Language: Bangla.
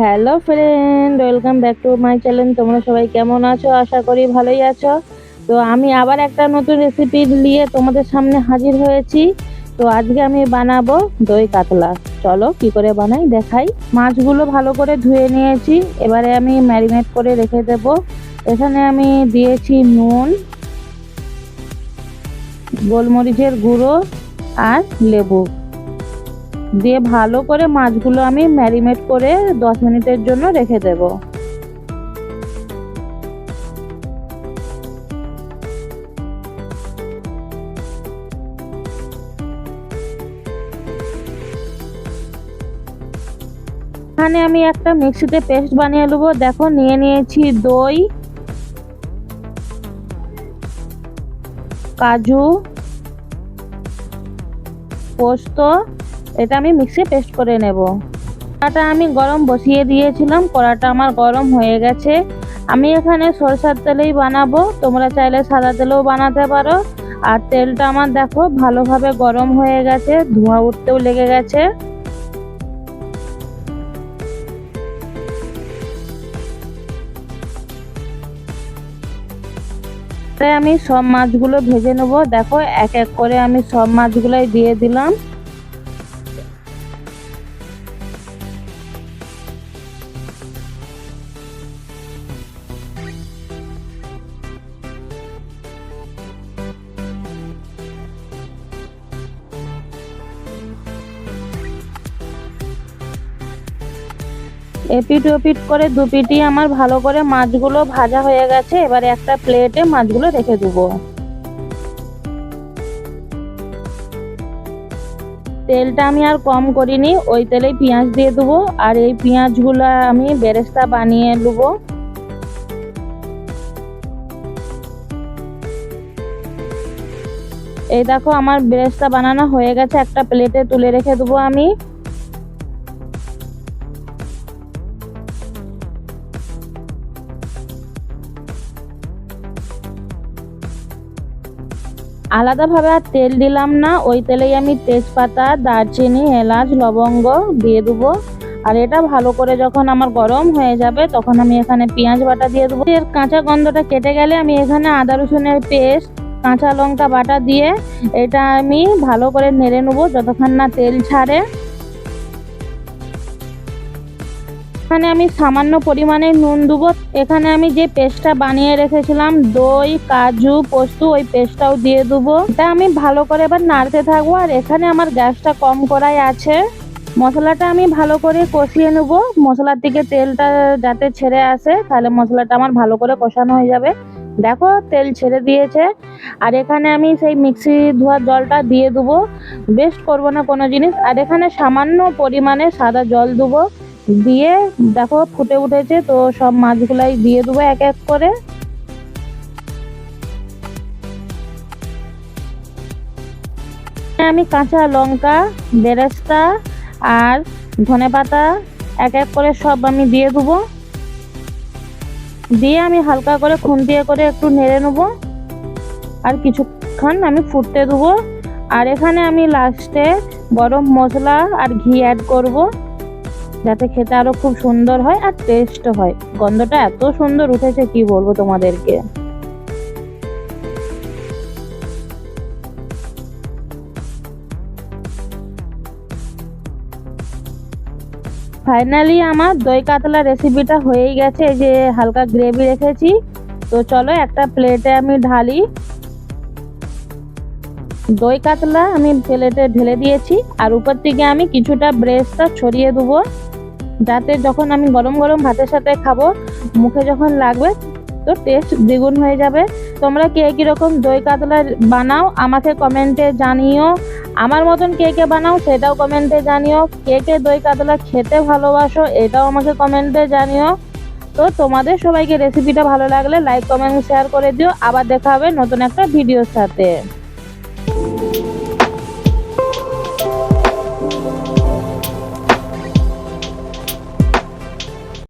Hello friend welcome back to my channel তোমরা সবাই কেমন আছো? আশা করি ভালোই আছো। তো আমি আবার একটা নতুন রেসিপি নিয়ে তোমাদের সামনে হাজির হয়েছি। তো আজকে আমি বানাবো দই কাতলা। চলো কি করে বানাই? দেখাই। মাছগুলো ভালো করে ধুয়ে নিয়েছি। এবারে আমি ম্যারিনেট করে রেখে দেব। এখানে আমি দিয়েছি নুন, গোলমরিচের গুঁড়ো আর লেবু। দিয়ে ভালো করে মাছগুলো আমি ম্যারিনেট করে দশ মিনিটের জন্য রেখে দেব। এখানে আমি একটা মিক্সিতে পেস্ট বানিয়ে নেব। দেখো, নিয়ে নিয়েছি দই, কাজু, পোস্ত। এটা আমি মিক্সি পেস্ট করে নেব। কড়াটা আমি গরম বসিয়ে দিয়েছিলাম। কড়াটা আমার গরম হয়ে গেছে। আমি এখানে সরষার তেলেই বানাবো। তোমরা চাইলে সাদা তেলেও বানাতে পারো। আর তেলটা আমার দেখো, ভালোভাবে গরম হয়ে গেছে। ধোঁয়া উঠতেও লেগে গেছে। তাই আমি সব মাছগুলো ভেজে নেব। দেখো, এক এক করে আমি সব মাছগুলোই দিয়ে দিলাম। এপিট ওপিট করে দু পিটি আমার ভালো করে মাছগুলো ভাজা হয়ে গেছে, এবার একটা প্লেটে মাছগুলো রেখে দেবো। তেলটা আমি আর কম করিনি, ওই তেলেই পেঁয়াজ দিয়ে দেবো, আর এই পেঁয়াজগুলো আমি বেরেস্তা বানিয়ে নেব। এই দেখো, আমার বেরেস্তা বানানো হয়ে গেছে, একটা প্লেটে তুলে রেখে দেবো আমি। আলাদাভাবে আর তেল দিলাম না। ওই তেলেই আমি তেজপাতা, দারচিনি, এলাচ, লবঙ্গ দিয়ে দেবো। আর এটা ভালো করে যখন আমার গরম হয়ে যাবে, তখন আমি এখানে পেঁয়াজ বাটা দিয়ে দেবো। এর কাঁচা গন্ধটা কেটে গেলে আমি এখানে আদা, রসুনের পেস্ট, কাঁচা লঙ্কা বাটা দিয়ে এটা আমি ভালো করে নেড়ে নেব, যতক্ষণ না তেল ছাড়ে। এখানে আমি সামান্য পরিমাণে নুন দেবো। এখানে আমি যে পেস্টটা বানিয়ে রেখেছিলাম, দই, কাজু, পোস্ত, ওই পেস্টটাও দিয়ে দেবো। এটা আমি ভালো করে এবার নাড়তে থাকব আর এখানে আমার গ্যাসটা কম করাই আছে। মশলাটা আমি ভালো করে কষিয়ে নেব। মশলার থেকে তেলটা যাতে ছেড়ে আসে, তাহলে মশলাটা আমার ভালো করে কষানো হয়ে যাবে। দেখো, তেল ছেড়ে দিয়েছে। আর এখানে আমি সেই মিক্সি ধোয়ার জলটা দিয়ে দেবো। বেস্ট করব না কোনো জিনিস। আর এখানে সামান্য পরিমাণে সাদা জল দেবো। দিয়ে দেখো ফুটে উঠেছে, তো সব মাছগুলাই দিয়ে দেবো এক এক করে। আমি কাঁচা লঙ্কা, বেরেস্তা আর ধনে পাতা এক এক করে সব আমি দিয়ে দেবো। দিয়ে আমি হালকা করে খুন্তিয়ে করে একটু নেড়ে নেব। আর কিছুক্ষণ আমি ফুটতে দেবো। আর এখানে আমি লাস্টে গরম মশলা আর ঘি অ্যাড করব। যাতে খেতে আরও খুব সুন্দর হয় আর টেস্ট হয়। গন্ধটা এত সুন্দর উঠেছে, কি বলব তোমাদেরকে? ফাইনালি আমার দই কাতলা রেসিপিটা হয়েই গেছে যে হালকা গ্রেভি রেখেছি। তো চলো একটা প্লেটে আমি ঢালি। দই কাতলা আমি প্লেটে ঢেলে দিয়েছি, আর উপর থেকে আমি কিছুটা ব্রেস্টটা ছড়িয়ে দেবো। যাতে যখন আমি গরম গরম ভাতের সাথে খাব, মুখে যখন লাগবে, তো টেস্ট দ্বিগুণ হয়ে যাবে। তোমরা কে কীরকম দই কাতলা বানাও, আমাকে কমেন্টে জানিও। আমার মতন কে কে বানাও, সেটাও কমেন্টে জানিও। কে কে দই কাতলা খেতে ভালোবাসো, এটাও আমাকে কমেন্টে জানিও। তো তোমাদের সবাইকে রেসিপিটা ভালো লাগলে লাইক কমেন্ট শেয়ার করে দিও। আবার দেখা হবে নতুন একটা ভিডিওর সাথে।